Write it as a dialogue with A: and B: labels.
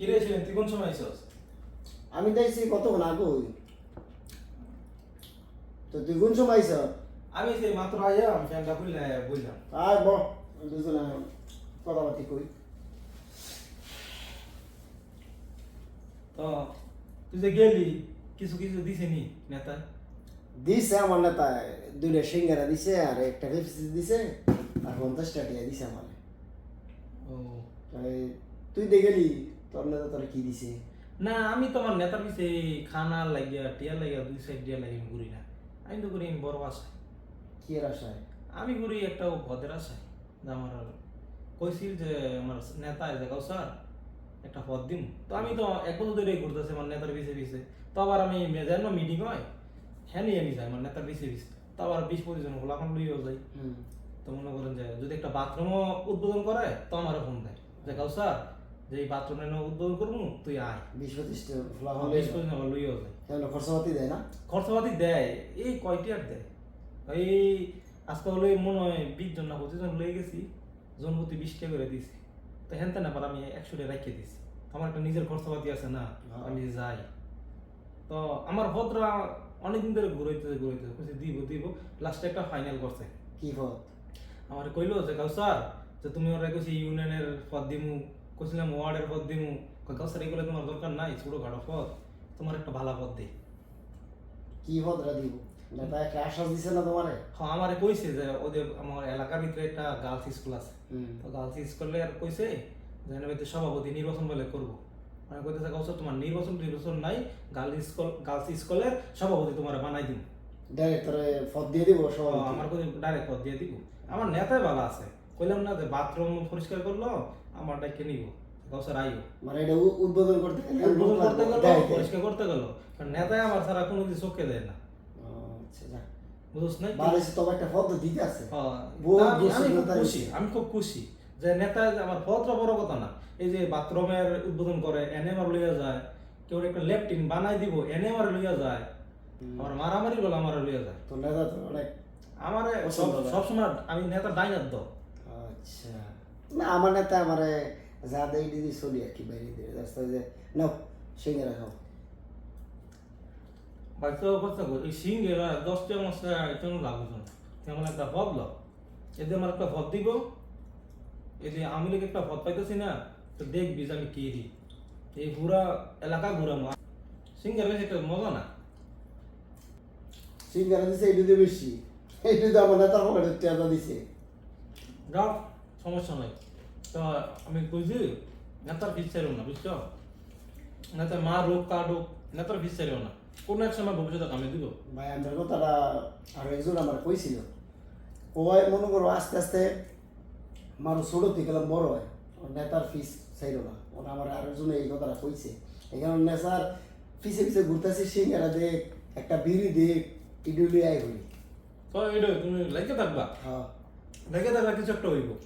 A: কি রে তুই কোন সময় আইসস
B: আমি দেখছি কতক্ষণ আগে হই তো তুই কোন সময় আইস
A: আমি সেই মাত্র আইয়া আমি ফ্যানটা খুললে বললাম
B: আর ব দুজনে কথাবার্তি কই।
A: তো তুই যে গেলি কিছু কিছু দিছে নি নেতা
B: দিছে আমার নেতা দুইটা সিঙ্গারা দিছে আর একটা পেপসি দিছে আর পঞ্চাশটা টিয়া দিছে আমার।
A: ও।
B: তুই দিয়ে গেলি তোর নেতা তোর কি দিছে?
A: না আমি তো আমার নেতার পিছে খানা লাগিয়া টিয়া লাগিয়া দুই সাইড দিয়া লাগিয়ে ঘুরি না। আমি তো করি বড় আশায়।
B: কি এর আশায়?
A: আমি ঘুরি একটা পদের আশায় যে আমার কইছিল যে আমার নেতা আছে গাও স্যার একটা পদ দিম। তো আমি তো এক বছর ধরে ঘুরতেছি আমার নেতার পিছে পিছে। তো আবার আমি যেন মিটিং হয় হ্যাঁ নিয়ে আমি যাই আমার নেতার পিছে পিছে। তো আবার বিশ পঁচিশ জন গোলাখন লইয়াও যাই। তো মনে করেন যে যদি একটা বাথরুমও উদ্বোধন করে তো আমার ফোন দেয়। যে গাও স্যার যে এই বাথরুমে উদ্বোধন করব তুই আয়।
B: বিশ পঁচিশটা ফ্লা
A: আমার
B: হলে
A: বিশ পঁচিশ আবার লইয়াও যায়।
B: কেন খরচাপাতি দেয় না?
A: খরচাপাতি দেয়। এই কয়টি আর দেয়? এই আজকে হলো মনে হয় বিশ জন না পঁচিশ জন লয়ে গেছি জন প্রতি বিশ টাকা করে দিছি তো হেন তেন আবার আমি একশো টাকা রেখে দিছি আমার একটা নিজের খরচাপাতি আছে না
B: হ্যাঁ।
A: আমি যাই। তো আমার ভদ্রা অনেকদিন ধরে ঘুরাইতে ঘুরাইতে কইছে দিব দিব। লাস্টে একটা ফাইনাল করছে।
B: কি পথ
A: আমার কইলো যে কাউ স্যার যে তুমি ওরা কইছি ইউনিয়নের পদ দিমু কইছিলাম ওয়ার্ডের পদ দিমু। কই কাউ স্যার এগুলো তোমার দরকার নাই ছোটো খাটো পদ। তোমার একটা ভালো পদ দিই
B: কি পথরা দিব? নেতা একটা আশ্বাস দিছে না তোমারে?
A: হ্যাঁ আমারে কইছে যে ওদের আমার এলাকার ভিতরে একটা গার্লস স্কুল আছে। তো গার্লস স্কুলে আর কইছে যে সভাপতি নির্বাচন বলে করব। মানে কইতেছে কাউসার তোমার নির্বাচন নির্বাচন নাই গার্লস স্কুল গার্লস স্কুলের সভাপতি তোমার বানাই দিন
B: ডাইরেক্টরে পথ দিয়ে দিব সব
A: আমার কই ডাইরেক্ট পদ দিয়ে দিব। আমার নেতাই ভালো আছে। কইলাম না যে বাথরুম পরিষ্কার করল আমার ডাইকে নিব। কাউসার আইও।
B: মানে এটা উদ্বোধন করতে গেলে
A: উদ্বোধন করতে গেল। পরিষ্কার করতে গেল। কারণ নেতাই আমার ছাড়া কোনো কিছু চোখে দেয় না।
B: আচ্ছা।
A: বুঝছ
B: একটা আছে।
A: আমি- খুব খুশি যে নেতা আমার পত্র বড় কথা না। এই যে বাথরুমের উদ্বোধন করে এনে লইয়া যায়। কেউ একটা লেফটিন বানাই দিব এনে লইয়া যায়। আমার মারামারি বলে আমার লইয়া যায়।
B: তো নেতা তো অনেক
A: আমার সবসময় আমি নেতা ডাইনার দ
B: আচ্ছা। না আমার নেতা আমারে যা দেয় দিদি চলি আর কি বাইরে দিয়ে। রাস্তায় যে নাও সিঙ্গারা খাও।
A: করি এই সিং এরা দশটা মশলা এজন্য লাগবে তেমন একটা পদ ল। এদের আমার একটা দিব এদের আমি লোক একটা পাইতেছি না তো দেখবি যে আমি কি দিই। এই পুরা এলাকা ঘুরানো সিঙ্গার বেশি একটা মজা না?
B: সিঙ্গারা দিছে দুধে বেশি। এই দুধে আমার টেটা দিছে।
A: যাও সমস্যা নাই। তো আমি কইছি নেতার ফিস চাইও না বুঝছ? নেতার মা রোগ কার রোগ নেতার ফিস চাইও না। কোনো এক সময় ভবিষ্যতে কামে দিব।
B: ভাই আমার কথাটা আর একজন আমার কইছিল ওই মনে করো আস্তে আস্তে মানুষ ছোট থেকে গেলাম বড় হয় নেতার ফিস চাইল না। ওরা আমার আরেকজন এই কথাটা কইছে। এখানে নেতার পিছে পিছে ঘুরতেছি সিঙ্গারা দেখ একটা বিড়ি দেখ ইডুলি আই হই
A: তো এটা তুমি লাইকে থাকবা?
B: হ্যাঁ।
A: 내게다가 이렇게 적도 이거.